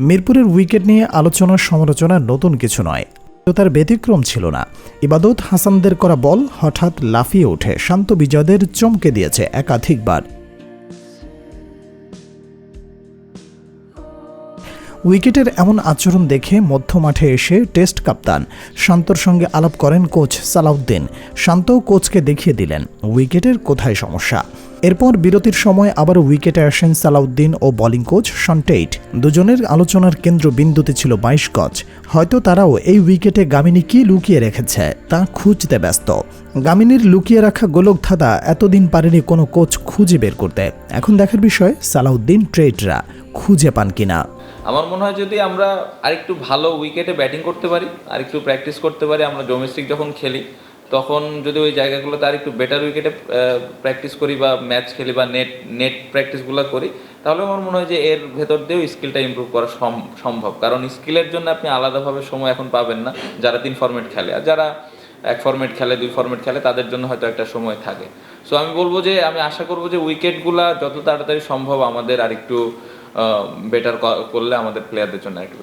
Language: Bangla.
মিরপুরের উইকেট নিয়ে আলোচনা সমালোচনা নতুন কিছু নয়। তার ব্যতিক্রম ছিল না। ইবাদত হাসানদের করা বল হঠাৎ লাফিয়ে ওঠে। শান্ত বিজয়দের চমকে দিয়েছে একাধিকবার। উইকেটের এমন আচরণ দেখে মধ্য মাঠে এসে টেস্ট কাপ্তান। শান্তর সঙ্গে আলাপ করেন কোচ সালাউদ্দিন। শান্ত কোচকে দেখিয়ে দিলেন, উইকেটের কোথায় সমস্যা? এরপর বিরতির সময় আবার উইকেটে আসেন সালাউদ্দিন ও বোলিং কোচ সন্টেইট দুজনের আলোচনার কেন্দ্রবিন্দুতে ছিল বাইশ গজ। হয়তো তারাও এই উইকেটে গামিনী কি লুকিয়ে রেখেছে তা খুঁজতে ব্যস্ত। গামিনীর লুকিয়ে রাখা গোলক ধাঁধা এতদিন পারেনি কোনো কোচ খুঁজে বের করতে। এখন দেখার বিষয়, সালাউদ্দিন ট্রেডরা খুঁজে পান কিনা। আমার মনে হয় যদি আমরা আরেকটু ভালো উইকেটে ব্যাটিং করতে পারি, আরেকটু প্র্যাকটিস করতে পারি, আমরা ডোমেস্টিক যখন খেলি তখন যদি ওই জায়গাগুলোতে আরেকটু বেটার উইকেটে প্র্যাকটিস করি বা ম্যাচ খেলি বা নেট নেট প্র্যাকটিসগুলো করি, তাহলে আমার মনে হয় যে এর ভেতর দিয়েও স্কিলটা ইমপ্রুভ করা সম- সম্ভব। কারণ স্কিলের জন্য আপনি আলাদাভাবে সময় এখন পাবেন না, যারা তিন ফরম্যাট খেলে। আর যারা এক ফরম্যাট খেলে, দুই ফরম্যাট খেলে, তাদের জন্য হয়তো একটা সময় থাকে। সো আমি বলব যে, আমি আশা করব যে উইকেটগুলা যত তাড়াতাড়ি সম্ভব আমাদের আরেকটু বেটার করলে আমাদের প্লেয়ারদের জন্য একটু বেটার